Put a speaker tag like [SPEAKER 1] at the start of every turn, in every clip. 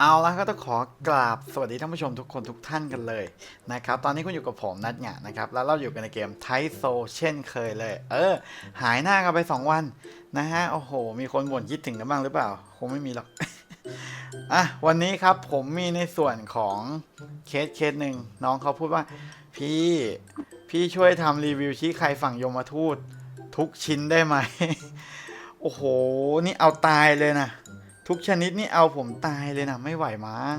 [SPEAKER 1] เอาละก็ต้องขอกราบสวัสดีท่านผู้ชมทุกคนทุกท่านกันเลยนะครับตอนนี้คุณอยู่กับผมนัดเนี่ยนะครับแล้วเราอยู่กันในเกมไทโซเช่นเคยเลย เออ หายหน้ากันไป 2 วันนะฮะโอ้โห มีคนบ่นคิดถึงกันบ้างหรือเปล่า คงไม่มีหรอกอะวันนี้ครับผมมีในส่วนของเคสเคสหนึ่งน้องเขาพูดว่า พี่ พี่ช่วยทำรีวิวชี้ใครฝั่งยมทูต ทุกชิ้นได้ไหม โอ้โห นี่เอาตายเลยนะ ทุกชนิดนี่เอาผมตายเลยนะ ไม่ไหวมั้ง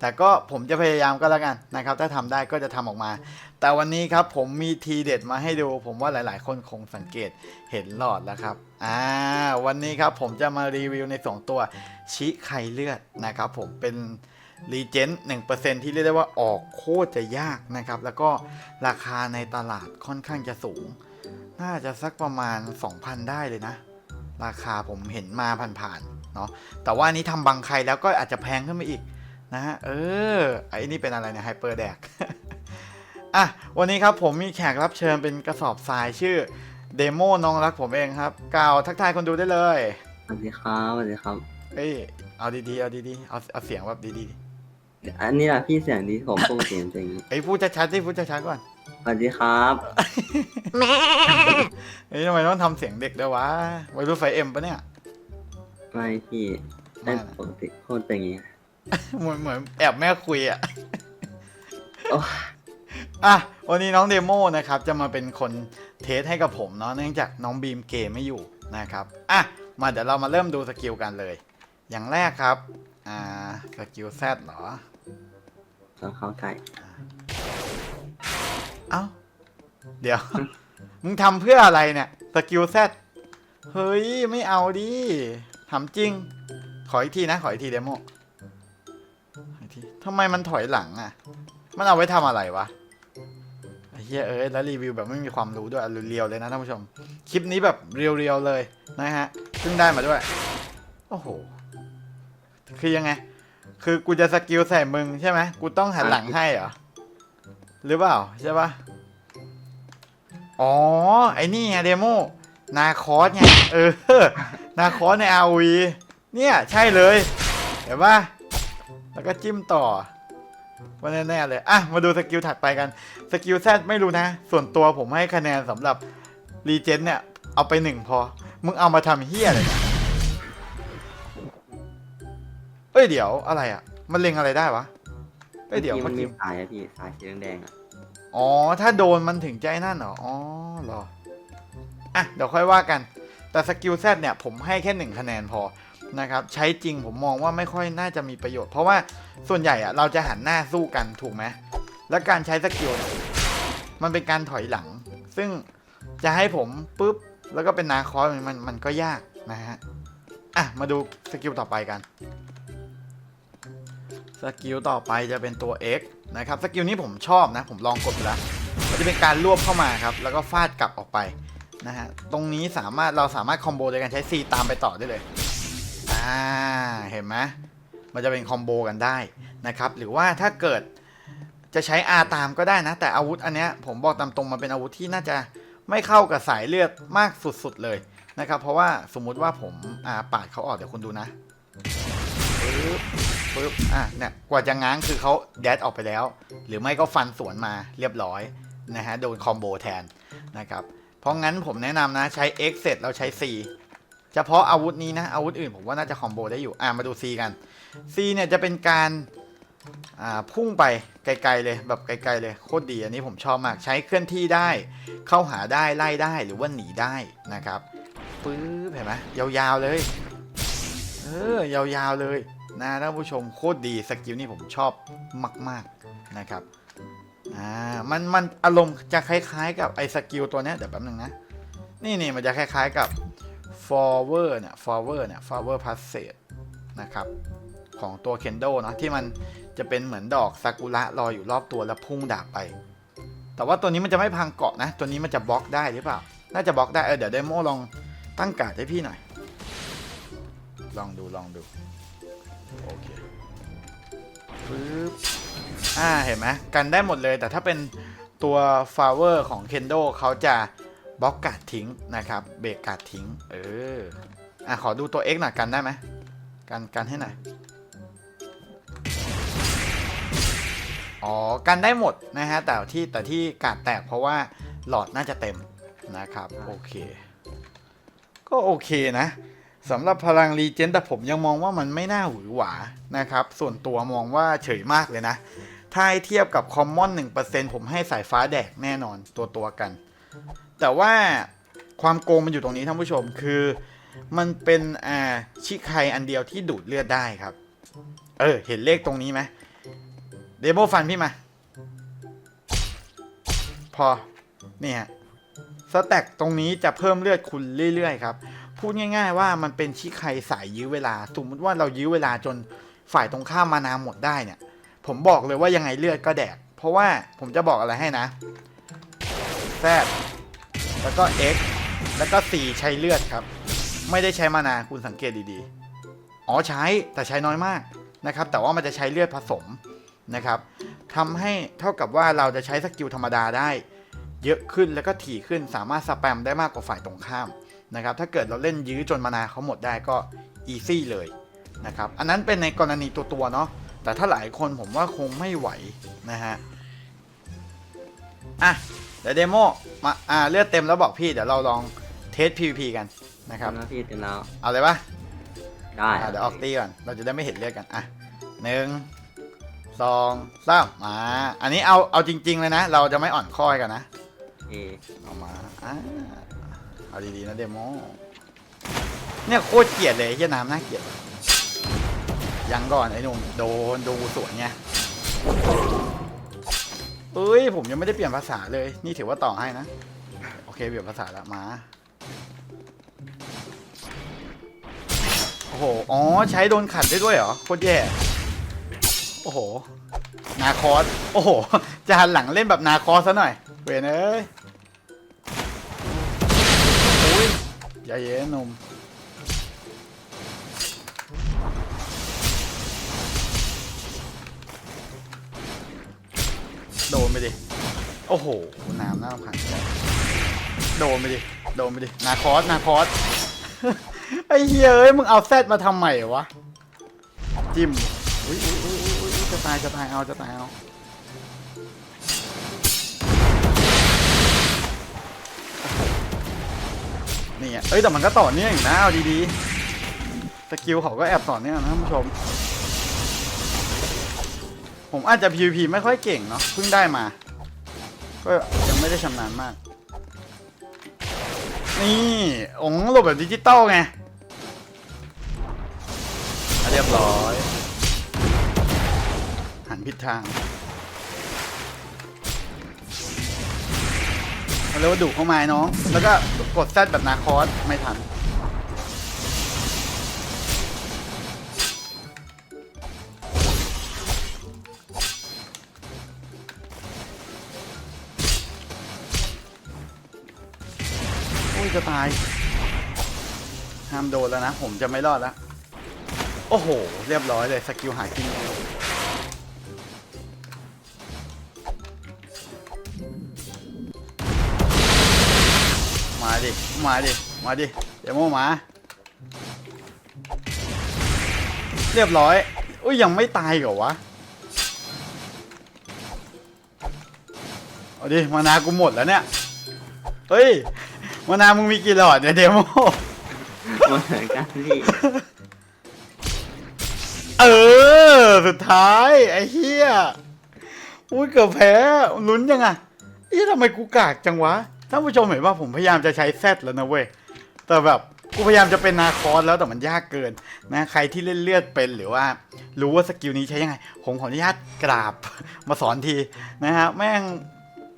[SPEAKER 1] แต่ก็ผมจะพยายามก็แล้วกันนะครับ ถ้าทำได้ก็จะทำออกมา แต่วันนี้ครับผมมีทีเด็ดมาให้ดู ผมว่าหลาย ๆ คนคงสังเกตเห็นหลอดแล้วครับอ่าวันนี้ครับผมจะมารีวิวในสองตัวชิไข่เลือดนะครับผมเป็น รีเจนต์หนึ่งเปอร์เซ็นที่เรียกได้ว่าออกโคตรจะยากนะครับ แล้วก็ราคาในตลาดค่อนข้างจะสูง น่าจะสักประมาณ 2,000 ได้เลยนะ ราคาผมเห็นมาผ่านๆเนาะแต่ว่าอันนี้ทำบังใครแล้วก็อาจจะแพงขึ้นไปอีกนะฮะเออไอ้นี่เป็นอะไรเนี่ยไฮเปอร์แดกอะวันนี้ครับผมมีแขกรับเชิญเป็นกระสอบทรายชื่อเดโมน้องรักผมเองครับกล่าวทักทายคนดูได้เลย
[SPEAKER 2] สวัสดีครับสวัสดีครับ
[SPEAKER 1] เอ้ยเอาดีๆเอาดีๆเอาเอาเสียงแบบดี
[SPEAKER 2] อันนี้แหละพี่เสียงดีผมปกติเป็นอย่างนี้
[SPEAKER 1] ๆเอ้ยพูดชัดๆสิพูดชัดๆก่อน
[SPEAKER 2] สวัสดีครับ
[SPEAKER 1] เอ้ยทำไมต้องทำเสียงเด็กด้วยวะวัยรุ่นไฟเอ็มปะเนี่ย
[SPEAKER 2] ไม่พี่
[SPEAKER 1] ไม่
[SPEAKER 2] ได้
[SPEAKER 1] นะ
[SPEAKER 2] ปกติพูดเป็นอย่างนี้
[SPEAKER 1] เหมือนเหมือนแอบแม่คุยอะ
[SPEAKER 2] โอ้
[SPEAKER 1] อะวันนี้น้องเดโมนะครับจะมาเป็นคนเทสให้กับผมเนาะเนื่องจากน้องบีมเกมไม่อยู่นะครับอะมาเดี๋ยวเรามาเริ่มดูสกิลกันเลย อย่างแรกครับอ่าสกิลแซดเหรอ
[SPEAKER 2] ต้องเข้าใจ
[SPEAKER 1] เอ้า เดี๋ยว มึงทำเพื่ออะไรเนี่ย สกิลแซดเฮ้ย ไม่เอาดิทำจริง ขออีกทีนะ ขออีกทีเดโมขออีกทีทำไมมันถอยหลังอะ มันเอาไว้ทำอะไรวะไอ้เฮียเอ้ย แล้วรีวิวแบบไม่มีความรู้ด้วยอะเรียวๆเลยนะท่านผู้ชม คลิปนี้แบบเรียวๆเลยนะฮะเพิ่งได้มาด้วย โอ้โห คือยังไง คือกูจะสกิลใส่มึงใช่ไหมกูต้องหันหลังให้เหรอ หรือเปล่าใช่ปะอ๋อ ไอ้นี่ไงเดโมนาคอสไง เออ นาคอสใน RV เนี่ย ใช่เลย เห็นปะแล้วก็จิ้มต่อว่าแน่ๆเลย อะ มาดูสกิลถัดไปกัน สกิลแซดไม่รู้นะ ส่วนตัวผมให้คะแนนสำหรับรีเจนเนี่ย เอาไปหนึ่งพอ มึงเอามาทำเฮี้ยอะไรเนี่ย เอ้ยเดี๋ยวอะไรอะ มันเล็งอะไรได้วะเอ้ยเดี๋ยว
[SPEAKER 2] มื่อ
[SPEAKER 1] เมื่อ
[SPEAKER 2] กี้
[SPEAKER 1] กี้
[SPEAKER 2] มันมีสายอะพี่สายสีแดงๆอะ
[SPEAKER 1] อ๋อถ้าโดนมันถึงใจนั่นเหรออ๋อเหรออะเดี๋ยวค่อยว่ากัน แต่สกิลแซดเนี่ยผมให้แค่หนึ่งคะแนนพอนะครับใช้จริงผมมองว่าไม่ค่อยน่าจะมีประโยชน์ เพราะว่าส่วนใหญ่อะเราจะหันหน้าสู้กันถูกไหมแล้วการใช้สกิลเนี่ยมันเป็นการถอยหลัง ซึ่งจะให้ผมปุ๊บแล้วก็เป็นนาคอสมันมันมันก็ยากนะฮะอะมาดูสกิลต่อไปกัน สกิลต่อไปจะเป็นตัว X นะครับสกิลนี้ผมชอบนะ ผมลองกดแล้วมันจะเป็นการรวบเข้ามาครับ แล้วก็ฟาดกลับออกไปนะฮะตรงนี้สามารถเราสามารถคอมโบโดยการใช้ C ตามไปต่อได้เลยอ่าเห็นไหมมันจะเป็นคอมโบกันได้นะครับ หรือว่าถ้าเกิดจะใช้ R ตามก็ได้นะ แต่อาวุธอันเนี้ยผมบอกตามตรงมันเป็นอาวุธที่น่าจะไม่เข้ากับสายเลือดมากสุดๆเลยนะครับ เพราะว่าสมมุติว่าผมอาปาดเขาออกเดี๋ยวคุณดูนะ ปึ๊บอะเนี่ยกว่าจะง้างคือเขาแดดออกไปแล้ว หรือไม่ก็ฟันสวนมาเรียบร้อยนะฮะโดนคอมโบแทนนะครับเพราะงั้นผมแนะนำนะใช้ X เสร็จแล้วใช้ C เฉพาะอาวุธนี้นะอาวุธอื่นผมว่าน่าจะคอมโบได้อยู่อะมาดู C กัน C เนี่ยจะเป็นการอ่าพุ่งไปไกลๆเลยแบบไกลๆเลยโคตรดีอันนี้ผมชอบมากใช้เคลื่อนที่ได้ เข้าหาได้ไล่ได้หรือว่าหนีได้นะครับปึ๊บเห็นไหมยาวๆเลย เออยาวๆเลย นะท่านผู้ชมโคตรดีสกิลนี่ผมชอบมาก ๆนะครับอ่ามันมันอารมณ์จะคล้ายๆ กับไอ้สกิลตัวนี้เดี๋ยวแป๊บนึงนะ นี่นี่มันจะคล้ายๆกับ forward เนี่ย forward เนี่ย forward passage นะครับของตัว kendo เนะที่มันจะเป็นเหมือนดอกซากุระลอยอยู่รอบตัวแล้วพุ่งดาบไป แต่ว่าตัวนี้มันจะไม่พังเกาะนะ ตัวนี้มันจะบล็อกได้หรือเปล่า น่าจะบล็อกได้เออเดี๋ยวเดโมลองตั้งการ์ดให้พี่หน่อย ลองดูลองดู โอเคปึ๊บอ่าเห็นไหมกันได้หมดเลย แต่ถ้าเป็นตัวฟาเวอร์ของเคนโดเขาจะบล็อกการ์ดทิ้งนะครับ เบรกการ์ดทิ้ง เออ อะ ขอดูตัว X หน่อยกันได้ไหมกันกันให้หน่อย อ๋อ กันได้หมดนะฮะ แต่ที่แต่ที่การ์ดแตกเพราะว่าหลอดน่าจะเต็มนะครับ โอเค ก็โอเคนะ สำหรับพลังรีเจนแต่ผมยังมองว่ามันไม่น่าหวือหวานะครับ ส่วนตัวมองว่าเฉยมากเลยนะ ถ้าเทียบกับคอมมอน1%ผมให้สายฟ้าแดกแน่นอนตัวตัวกัน แต่ว่าความโกงมันอยู่ตรงนี้ท่านผู้ชมคือมันเป็นอ่าชิคไคอันเดียวที่ดูดเลือดได้ครับ เออ เห็นเลขตรงนี้ไหมเดโมฟันพี่มา พอเนี่ยสแต็กตรงนี้จะเพิ่มเลือดคุณเรื่อยๆครับ พูดง่าย ๆ ว่ามันเป็นชิไคสายยื้อเวลา สมมติว่าเรายื้อเวลาจนฝ่ายตรงข้ามมานาหมดได้เนี่ย ผมบอกเลยว่ายังไงเลือดก็แดก เพราะว่าผมจะบอกอะไรให้นะแซดแล้วก็ X แล้วก็ C ใช้เลือดครับ ไม่ได้ใช้มานาคุณสังเกตดีๆ อ๋อใช้แต่ใช้น้อยมากนะครับ แต่ว่ามันจะใช้เลือดผสมนะครับทำให้เท่ากับว่าเราจะใช้สกิลธรรมดาได้ เยอะขึ้นแล้วก็ถี่ขึ้นสามารถสแปมได้มากกว่าฝ่ายตรงข้าม นะครับถ้าเกิดเราเล่นยื้อจนมานาเขาหมดได้ก็อีซี่เลยนะครับอันนั้นเป็นในกรณีตัวตัวๆเนาะแต่ถ้าหลายคนผมว่าคงไม่ไหวนะฮะอะเดี๋ยวเดโมมาอ่าเลือดเต็มแล้วบอกพี่เดี๋ยวเราลองเทส PVP กันนะครับ
[SPEAKER 2] ทำหน้าที่เต็มแล้ว
[SPEAKER 1] เอาเลยปะ
[SPEAKER 2] ได้
[SPEAKER 1] อะเดี๋ยวออกตีก่อนเราจะได้ไม่เห็นเลือดกันอะหนึ่งสองสามมา อันนี้เอาเอาจริง ๆ เลยนะ เราจะไม่อ่อนข้อยกันนะ
[SPEAKER 2] โอเค
[SPEAKER 1] เอามาอ่า เอาดีๆนะเดโมเนี่ยโคตรเกลียดเลยเฮียน้ำน่าเกลียดยังก่อนไอ้หนุ่มโดนดูสวนไงเอ้ยผมยังไม่ได้เปลี่ยนภาษาเลย นี่ถือว่าต่อให้นะ โอเคเปลี่ยนภาษาล้วมาโอ้โหอ๋อใช้โดนขัดได้ด้วยเหรอโคตรแย่โอ้โห นาคอส โอ้โหจะหันหลังเล่นแบบนาคอสซะหน่อย เวนเอ้ย ยอย่าเย็นหนุ่มโดนไปดิ โอ้โห น้ำหน้าผ่านจัดโดนไปดิ โดนไปดิ นาคอส นาคอส ไอ้เหี้ยเอ้ย มึงเอาแซดมาทำใหม่วะ จิ้ม อุ้ยอุ้ยอุ้ยอุ้ยอุ๊ยจะตาย จะตาย เอา จะตาย เอา นี่ไงเอ้ยแต่มันก็ต่อเนื่องอยู่นะเอาดีๆสกิลเขาก็แอบต่อเนื่องนะท่านผู้ชม ผมอาจจะ PVP ไม่ค่อยเก่งเนาะเพิ่งได้มา ก็ยังไม่ได้ชำนาญมาก นี่องค์หลบแบบดิจิตอลไงอะเรียบร้อย หันผิดทาง เขาเรียกว่าดุเข้ามาน้อง แล้วก็กดแซดแบบนาคอสไม่ทัน โอ้ยจะตาย ห้ามโดนแล้วนะ ผมจะไม่รอดแล้ว โอ้โห เรียบร้อยเลย สกิลหากิน ดิมาดิมาดิเดี๋ยวโมมา เรียบร้อยอุ้ยยังไม่ตายเหรอวะเอาดิมานากูหมดแล้วเนี่ยเฮ้ยมานามึงมีกี่หลอดเนี่ยเดโม
[SPEAKER 2] เหมือนกันพี่
[SPEAKER 1] เออ สุดท้าย ไอ้เหี้ยอุ้ยเกือบแพ้ลุ้นยังอะอี้ทำไมกูกากจังวะ ท่านผู้ชมเห็นว่าผมพยายามจะใช้แซดแล้วนะเว้ย แต่แบบกูพยายามจะเป็นนาคอสแล้วแต่มันยากเกินนะใครที่เล่นเลือดเป็นหรือว่ารู้ว่าสกิลนี้ใช้ยังไง ผมขออนุญาตกราบมาสอนทีนะฮะแม่ง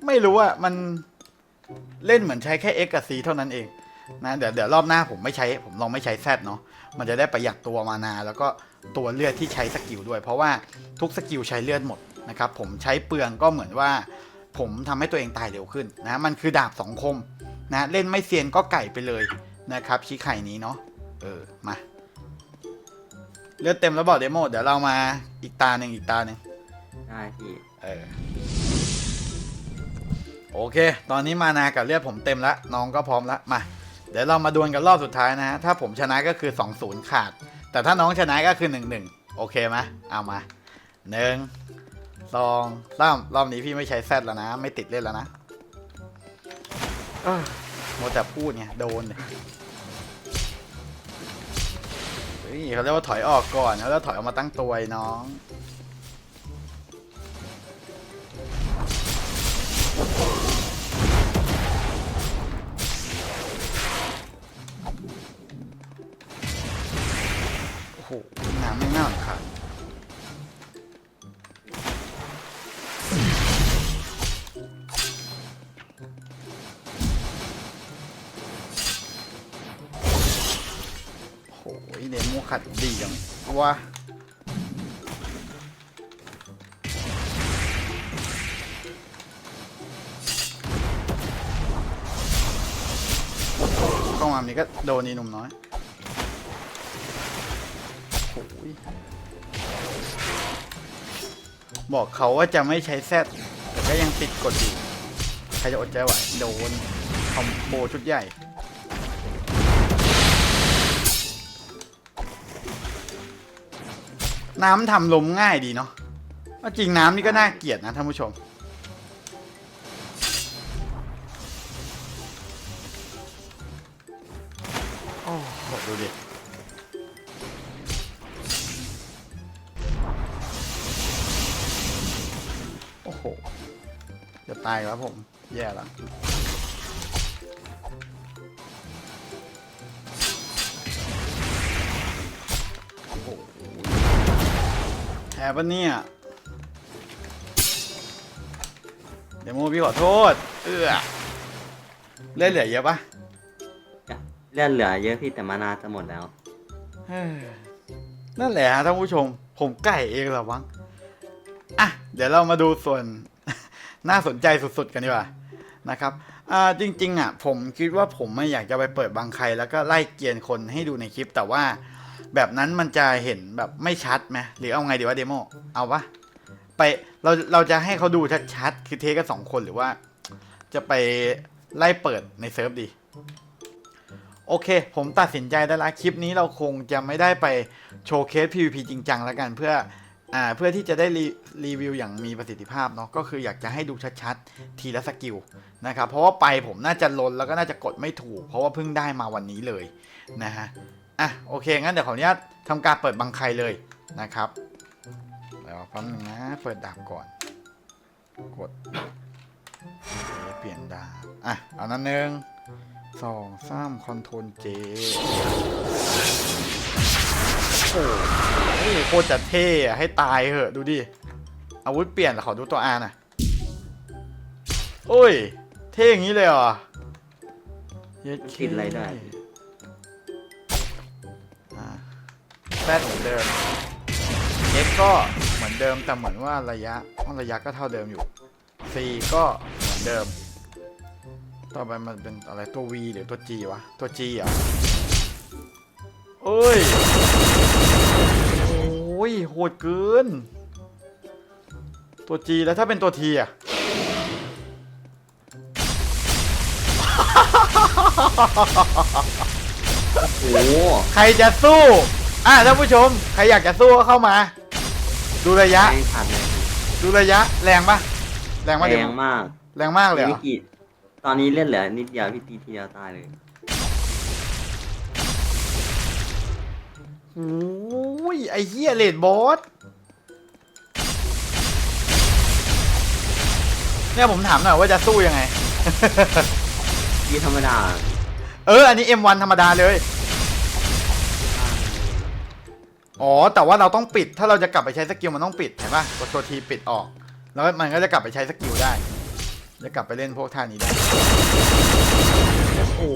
[SPEAKER 1] ไม่รู้อะมันเล่นเหมือนใช้แค่ X กับ C เท่านั้นเองนะเดี๋ยวเดี๋ยวรอบหน้าผมไม่ใช้ ผมลองไม่ใช้แซดเนาะมันจะได้ประหยัดตัวมานาแล้วก็ตัวเลือดที่ใช้สกิลด้วย เพราะว่าทุกสกิลใช้เลือดหมดนะครับผมใช้เปลืองก็เหมือนว่า ผมทำให้ตัวเองตายเร็วขึ้นนะมันคือดาบสองคมนะเล่นไม่เซียนก็ไก่ไปเลยนะครับชี้ไข่นี้เนาะเออมาเลือดเต็มแล้วบอกเดโมเดี๋ยวเรามาอีกตาหนึ่งอีกตาหนึ่ง
[SPEAKER 2] ได้พี่
[SPEAKER 1] เออโอเค ตอนนี้มานากับเลือดผมเต็มละน้องก็พร้อมละมา เดี๋ยวเรามาดวลกันรอบสุดท้ายนะฮะถ้าผมชนะก็คือ 2 0 ขาด แต่ถ้าน้องชนะก็คือ 1 1 โอเคไหมเอามา 1 ลองรอบรอบนี้พี่ไม่ใช้แซดแล้วนะ ไม่ติดเล่นแล้วนะโมแต่พูดเนี่ยโดนเฮ้ยเขาเรียกว่าถอยออกก่อนแล้วถอยออกมาตั้งตัวน้องโอ้โหน้ำไม่น่าขาด อ้โหเดโมขัดดีจังวะเข้ามานี้ก็โดนนี่หนุ่มน้อยโอ้ยบอกเขาว่าจะไม่ใช้แซดแต่ก็ยังติดกดอยู่ ใครจะอดใจไหวโดนคอมโบชุดใหญ่ น้ำทำลมง่ายดีเนาะเอาจริงน้ำนี่ก็น่าเกลียดนะท่านผู้ชม โอ้โหดูดิโอ้โห จะตายแล้วผม แย่แล้ว แพ้ปะเนี่ย เดี๋ยวโมพี่ขอโทษ เอื้อเล่นเหลือเยอะปะ
[SPEAKER 2] เลื่อนเหลือเยอะพี่แต่มานาจะหมดแล้ว
[SPEAKER 1] เฮ้ยนั่นแหละฮะท่านผู้ชม ผมไก่เองเหรอวังอะ เดี๋ยวเรามาดูส่วน น่าสนใจสุดๆกันดีกว่านะครับ อ่าจริงๆอะผมคิดว่าผมไม่อยากจะไปเปิดบางใคร แล้วก็ไล่เกียนคนให้ดูในคลิปแต่ว่า แบบนั้นมันจะเห็นแบบไม่ชัดไหมหรือเอาไงดีวะเดโมเอาปะไปเราเราจะให้เขาดูชัดๆคือเทสกันสองคนหรือว่า จะไปไล่เปิดในเซิร์ฟดี โอเค ผมตัดสินใจได้ละคลิปนี้เราคงจะไม่ได้ไปโชว์เคส PVP จริงจังแล้วกันเพื่ออ่าเพื่อที่จะได้รีรีวิวอย่างมีประสิทธิภาพเนาะก็คืออยากจะให้ดูชัดๆ ทีละสกิลนะครับเพราะว่าไปผมน่าจะลนแล้วก็น่าจะกดไม่ถูก เพราะว่าเพิ่งได้มาวันนี้เลยนะฮะ อะโอเคงั้นเดี๋ยวขออนุญาตทำการเปิดบังใครเลยนะครับแล้วแป๊บนึงนะเปิดดาบก่อน กดเปลี่ยนดาบอะเอานั้นหนึ่งสองสามคอนโทรลเจโอ้โหโคตรจะเท่อะให้ตายเหอะดูดิอาวุธเปลี่ยนเหรอขอดูตัวอาหน่ะโอ้ย เท่อย่างนี้เลยเหรอเย็ดเค
[SPEAKER 2] ติดอะไรด้
[SPEAKER 1] แซดเหมือนเดิมเอ็กก็เหมือนเดิมแต่เหมือนว่าระยะระยะก็เท่าเดิมอยู่ C ก็เหมือนเดิม ต่อไปมันเป็นอะไรตัว V หรือตัว G วะ ตัว G เหรอะเอ้ย โอ้ยโหดเกิน ตัว G แล้วถ้าเป็นตัว T อะ
[SPEAKER 2] โอ้โห
[SPEAKER 1] ใครจะสู้ อะท่านผู้ชม ใครอยากจะสู้ก็เข้ามา ดูระยะ
[SPEAKER 2] แรงขาดเลย
[SPEAKER 1] ดูระยะ แรงปะแรงปะ
[SPEAKER 2] แร
[SPEAKER 1] เดี๋ยว
[SPEAKER 2] งมาก
[SPEAKER 1] แรงมากเลยเหร
[SPEAKER 2] พี่
[SPEAKER 1] อ
[SPEAKER 2] กีตอนนี้เล่นเหลือนิดเดียวพี่ตีทีเดียวตายเลย
[SPEAKER 1] โอ้ยไอ้เหี้ยเลดบอสเนี่ยผมถามหน่อยว่าจะสู้ยังไง
[SPEAKER 2] พี่ธรรมดา
[SPEAKER 1] เออ อันนี้ M1 ธรรมดาเลย อ๋อ แต่ว่าเราต้องปิด ถ้าเราจะกลับไปใช้สกิลมันต้องปิดเห็นปะกดตัวทีปิดออก แล้วมันก็จะกลับไปใช้สกิลได้ จะกลับไปเล่นพวกท่านี้ได้ โอ้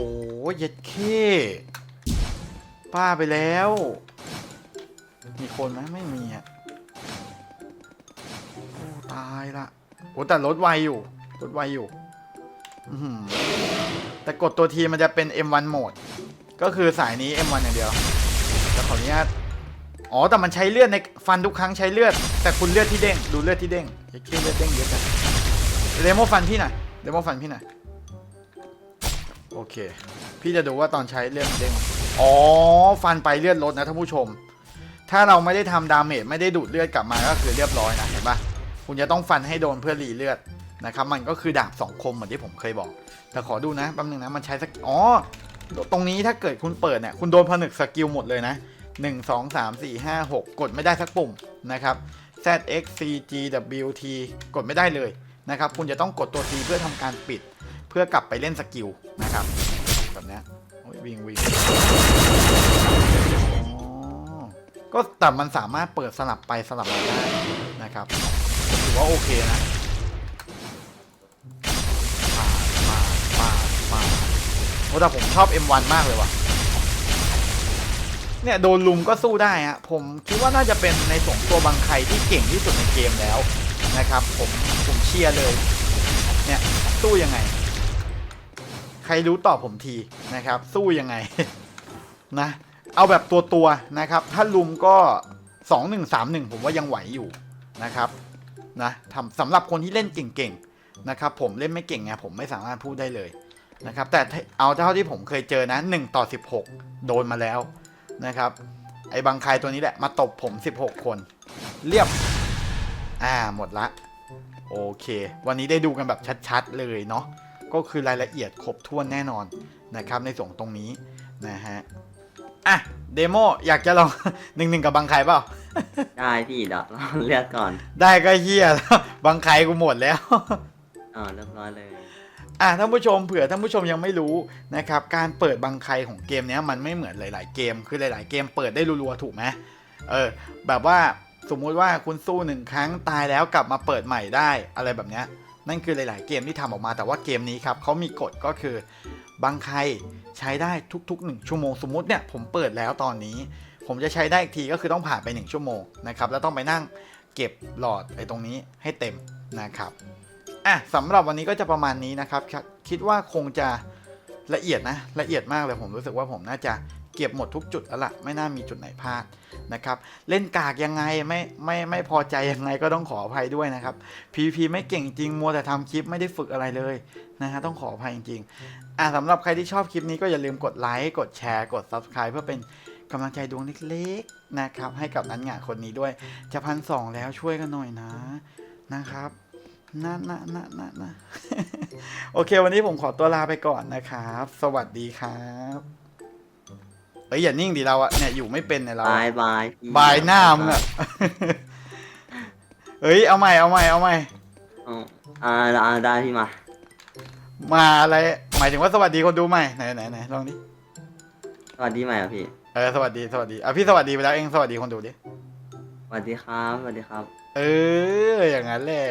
[SPEAKER 1] ยเย็ดเคป้าไปแล้ว มีคนไหมไม่มีอะโอ้ตายละโอ้แต่รถไวอยู่รถไวอยู่แต่กดตัวทีมันจะเป็น M1 โหมด ก็คือสายนี้ M1 อย่างเดียวแต่ขออนุญาต อ๋อแต่มันใช้เลือดในฟันทุกครั้งใช้เลือด แต่คุณเลือดที่เด้งดูเลือดที่เด้งเฮ้ยเลือดเด้งเยอะจังเรโมฟันพี่หน่อยเดโมฟันพี่หน่อยโอเค พี่จะดูว่าตอนใช้เลือดมันเด้งอ๋อฟันไปเลือดลดนะท่านผู้ชม ถ้าเราไม่ได้ทำดาเมจไม่ได้ดูดเลือดกลับมาก็คือเรียบร้อยนะเห็นปะคุณจะต้องฟันให้โดนเพื่อรีเลือดนะครับมันก็คือดาบสองคมเหมือนที่ผมเคยบอก แต่ขอดูนะแป๊บนึงนะมันใช้สกอ๋อตรงนี้ถ้าเกิดคุณเปิดเนี่ยคุณโดนผนึกสกิลหมดเลยนะ 1 2 3 4 5 6 กดไม่ได้สักปุ่มนะครับ Z X C G W T กดไม่ได้เลยนะครับ คุณจะต้องกดตัว T เพื่อทำการปิด เพื่อกลับไปเล่นสกิลนะครับแบบนี้วิ่งวิ่งก็แต่มันสามารถเปิดสลับไปสลับมาได้นะครับถือว่าโอเคนะมามามามาโอ้แต่ผมชอบ M1 มากเลยว่ะ เนี่ยโดนลุมก็สู้ได้ฮะผมคิดว่าน่าจะเป็นในสงตัวบางใครที่เก่งที่สุดในเกมแล้วนะครับผมผมเชียร์เลยเนี่ยสู้ยังไง ใครรู้ตอบผมทีนะครับ สู้ยังไงนะเอาแบบตัวตัวนะครับ ถ้าลุมก็สองหนึ่งสามหนึ่งผมว่ายังไหวอยู่นะครับนะทำสำหรับคนที่เล่นเก่งๆนะครับ ผมเล่นไม่เก่งไงผมไม่สามารถพูดได้เลยนะครับแต่เอาเท่าที่ผมเคยเจอนะหนึ่งต่อสิบหกโดนมาแล้ว นะครับ ไอ้บางใครตัวนี้แหละ มาตบผม 16 คน เรียบ อ่าหมดละ โอเค วันนี้ได้ดูกันแบบชัดๆเลยเนาะก็คือรายละเอียดครบถ้วนแน่นอนนะครับ ในส่วนตรงนี้นะฮะอะเดโมอยากจะลองหนึ่งหนึ่งกับบางใครเปล่า
[SPEAKER 2] ได้พี่เดี๋ยวรอเลือดก่อน
[SPEAKER 1] ได้ก็เฮียแล้วบางใครกูหมดแล้ว
[SPEAKER 2] อ่าเรียบร้อยเลย
[SPEAKER 1] อะท่านผู้ชมเผื่อท่านผู้ชมยังไม่รู้นะครับการเปิดบังใครของเกมเนี้ยมันไม่เหมือนหลาย ๆ เกม คือหลาย ๆ เกมเปิดได้รัวๆถูกไหมเออแบบว่าสมมุติว่าคุณสู้หนึ่งครั้งตายแล้วกลับมาเปิดใหม่ได้อะไรแบบเนี้ยนั่นคือหลาย ๆ เกมที่ทำออกมาแต่ว่าเกมนี้ครับเขามีกฎก็คือบางใครใช้ได้ทุก ๆ 1 ชั่วโมงสมมุติเนี่ยผมเปิดแล้วตอนนี้ ผมจะใช้ได้อีกทีก็คือต้องผ่านไป 1 ชั่วโมงนะครับแล้วต้องไปนั่งเก็บหลอดไอ้ตรงนี้ให้เต็มนะครับ อะสำหรับวันนี้ก็จะประมาณนี้นะครับ คิดว่าคงจะละเอียดนะ ละเอียดมากเลยผมรู้สึกว่าผมน่าจะเก็บหมดทุกจุดแล้วละไม่น่ามีจุดไหนพลาดนะครับ เล่นกากยังไงไม่ไม่ไม่พอใจยังไงก็ต้องขออภัยด้วยนะครับ PVP ไม่เก่งจริงมัวแต่ทำคลิปไม่ได้ฝึกอะไรเลยนะฮะต้องขออภัยจริงๆอะสำหรับใครที่ชอบคลิปนี้ก็อย่าลืมกดไลค์กดแชร์กด Subscribe เพื่อเป็นกำลังใจดวงเล็กๆนะครับ ให้กับนันงานคนนี้ด้วย จะพันสองแล้วช่วยกันหน่อยนะนะครับ นะนะนะนะนะโอเค วันนี้ผมขอตัวลาไปก่อนนะครับ สวัสดีครับเอ้ยอย่านิ่งดิเราอะเนี่ยอยู่ไม่เป็นเนี่ยเรา
[SPEAKER 2] บา
[SPEAKER 1] อะ
[SPEAKER 2] ยบายพี่
[SPEAKER 1] บายหน้ามึงอะเฮ้ยเอาใหม่เอาใหม่เอาใหม่
[SPEAKER 2] เอาอ่าอ่าได้พี่มา
[SPEAKER 1] มาอะไรหมายถึงว่าสวัสดีคนดูใหม่ไหนไหนไหนลองดิ
[SPEAKER 2] สวัสดีใหม่อะพี่
[SPEAKER 1] เออสวัสดีสวัสดีอะพี่สวัสดีไปแล้วเองสวัสดีคนดูดิ
[SPEAKER 2] สวัสดีครับสวัสดีครับ
[SPEAKER 1] เอออย่างนั้นแหละ